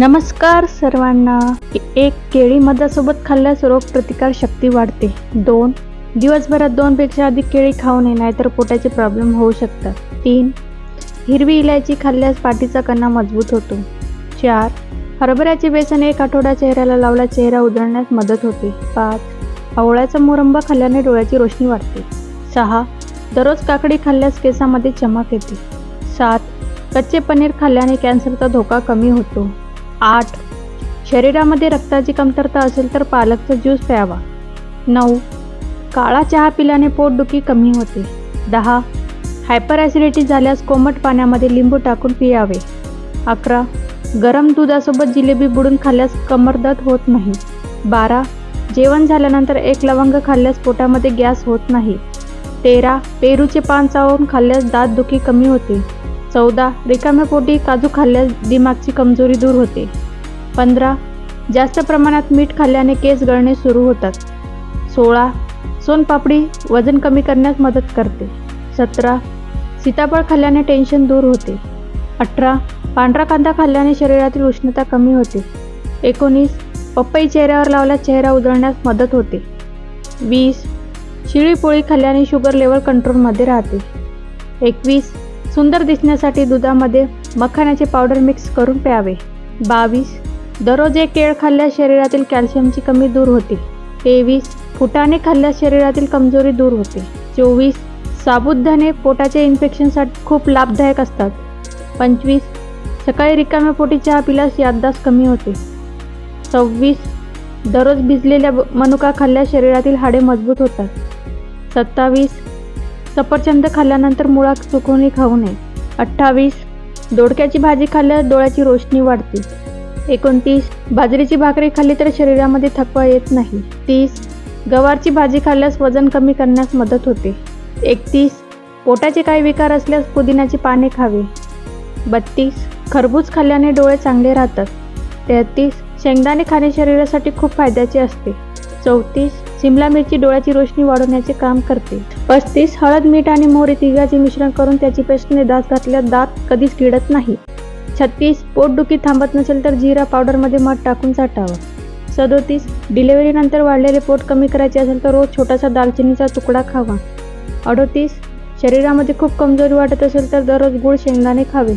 नमस्कार सर्वांना. एक केळी मधासोबत खाल्ल्यास रोगप्रतिकार शक्ती वाढते. दोन दिवसभरात दोनपेक्षा अधिक केळी खाऊ नये नाहीतर पोटाचे प्रॉब्लेम होऊ शकतात. तीन हिरवी इलायची खाल्ल्यास पाठीचा कणा मजबूत होतो. चार हरभऱ्याचे बेसन एक आठवडा चेहऱ्याला लावला चेहरा उधळण्यास मदत होते. पाच आवळ्याचा मोरंबा खाल्ल्याने डोळ्याची रोशनी वाढते. सहा दररोज काकडी खाल्ल्यास केसामध्ये चमक येते. सात कच्चे पनीर खाल्ल्याने कॅन्सरचा धोका कमी होतो. आठ. शरीरामध्ये रक्ताची कमतरता असेल तर पालकचा ज्यूस प्यावा. नऊ. काळा चहा पिल्याने पोटदुखी कमी होते. दहा. हायपर ॲसिडिटी झाल्यास कोमट पाण्यामध्ये लिंबू टाकून पियावे. अकरा. गरम दुधासोबत जिलेबी बुडून खाल्ल्यास कमरदत होत नाही. बारा. जेवण झाल्यानंतर एक लवंग खाल्ल्यास पोटामध्ये गॅस होत नाही. तेरा. पेरूचे पान चावून खाल्ल्यास दातदुखी कमी होते. चौदा रिकाम्या पोटी काजू खाल्ल्यास दिमागची कमजोरी दूर होते. पंधरा जास्त प्रमाणात मीठ खाल्ल्याने केस गळणे सुरू होतात. सोळा सोनपापडी वजन कमी करण्यास मदत करते. सतरा सीताफळ खाल्ल्याने टेन्शन दूर होते. अठरा पांढरा कांदा खाल्ल्याने शरीरातील उष्णता कमी होते. एकोणीस पपई चेहऱ्यावर लावल्यास चेहरा उजळण्यास मदत होते. वीस शिळी पोळी खाल्ल्याने शुगर लेवल कंट्रोलमध्ये राहते. एकवीस सुंदर दिसण्यासाठी दुधामध्ये मखाण्याचे पावडर मिक्स करून प्यावे. बावीस. दररोज एक केळ खाल्ल्यास शरीरातील कॅल्शियमची कमी दूर होते. तेवीस. फुटाणे खाल्ल्यास शरीरातील कमजोरी दूर होते. चोवीस. साबुदाणे पोटाच्या इन्फेक्शनसाठी खूप लाभदायक असतात. पंचवीस. सकाळी रिकाम्या पोटी चहा पिल्यास याददास कमी होते. सव्वीस. दररोज भिजलेल्या मनुका खाल्ल्यास शरीरातील हाडे मजबूत होतात. सत्तावीस. सफरचंद खाल्ल्यानंतर मुळा चुकवणी खाऊ नये. अठ्ठावीस. दोडक्याची भाजी खाल्ल्यास डोळ्याची रोशनी वाढते. एकोणतीस. बाजरीची भाकरी खाल्ली तर शरीरामध्ये थकवा येत नाही. तीस. गवारची भाजी खाल्ल्यास वजन कमी करण्यास मदत होते. एकतीस. पोटाचे काही विकार असल्यास पुदिन्याची पाने खावे. बत्तीस. खरबूज खाल्ल्याने डोळे चांगले राहतात. तेहतीस. शेंगदाणे खाणे शरीरासाठी खूप फायद्याचे असते. चौतीस. शिमला मिरची डोळ्याची रोशनी वाढवण्याचे काम करते. पस्तीस हळद मीठ आणि मोहरी तिघाचे मिश्रण करून त्याची पेस्टने दात घातल्यास दात कधीच किडत नाही. छत्तीस पोटदुखी थांबत नसेल तर जिरा पावडरमध्ये मध टाकून साठावं. सदोतीस डिलेवरीनंतर वाढलेले पोट कमी करायचे असेल तर रोज छोटासा दालचिनीचा तुकडा खावा. अडोतीस शरीरामध्ये खूप कमजोरी वाटत असेल तर दररोज गुळ शेंगदाणे खावे.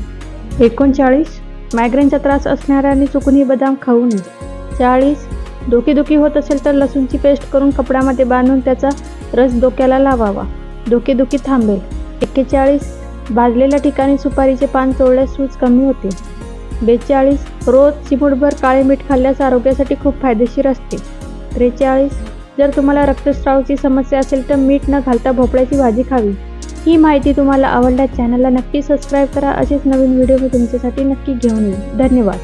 एकोणचाळीस मायग्रेनचा त्रास असणाऱ्यांनी चुकूनही बदाम खाऊ नये. चाळीस डोकेदुखी होत असेल तर लसूणची पेस्ट करून कपड्यामध्ये बांधून त्याचा रस डोक्याला लावावा. डोकेदुखी थांबेल. एक्केचाळीस भाजलेल्या ठिकाणी सुपारीचे पान चोळल्यास सूज कमी होते. बेचाळीस रोज चिमूटभर काळे मीठ खाल्ल्यास आरोग्यासाठी खूप फायदेशीर असते. त्रेचाळीस जर तुम्हाला रक्तस्रावाची समस्या असेल तर मीठ न घालता भोपळ्याची भाजी खावी. ही माहिती तुम्हाला आवडल्यास चॅनलला नक्की सबस्क्राईब करा. असेच नवीन व्हिडिओ मी तुमच्यासाठी नक्की घेऊन येईल धन्यवाद.